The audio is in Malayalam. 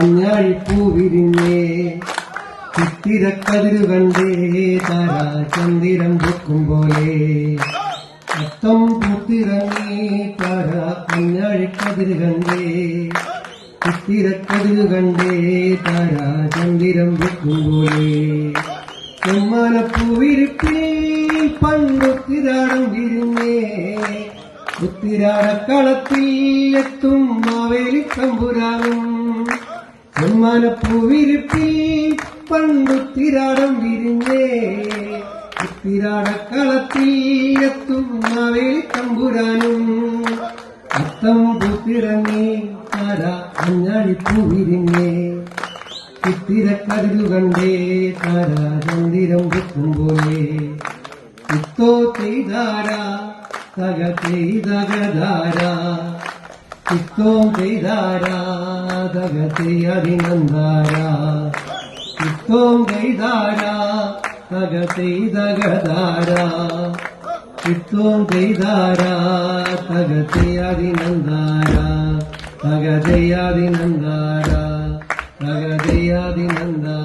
മഞ്ഞാഴിപ്പൂ വിരിഞ്ഞേ ചിത്തിരക്കതിരു കണ്ടേ താര ചന്ദിരം പൊക്കും പോലെ. അത്തം പൂത്തിറങ്ങി താരാ മഞ്ഞാഴിക്കതിരു കണ്ടേ ചിത്തിരക്കതിരു കണ്ടേ താര ചന്ദിരം പൊക്കും പോലെ. ചെമ്മാനപ്പൂവിരിപ്പിൽ പണ്ടൊത്തിരാടം വിരിഞ്ഞേ ഉത്തിരാടക്കളത്തിൽ എത്തും മാവേലി തമ്പുരാനും ചെമ്മാനപ്പൂവിരിപ്പിൽ പണ്ടുത്തിരാടം വിരിഞ്ഞേ ഇത്തിരാടക്കളത്തിൽ എത്തും തമ്പുരാനും. അത്തം പൂത്തിറങ്ങി തര മഞ്ഞാടിപ്പൂ ഇത്തിരക്കരുതു കണ്ടേ തര ചന്ദിരം പൊക്കുമ്പോലെ ഇത്തോ ചെയ്താര തക ചെയ്തകധാര ചിത്തോ ചെയ്താര അഭിനന്ദാര ചിത്തോ ചെയ്താര തക ചെയ്തകധാര ചിത്തോ ചെയ്താര തക ചെയ്യതിനന്ദാര തക ചെയ്യതിനന്ദാര തക ചെയ്യതിനന്ദാര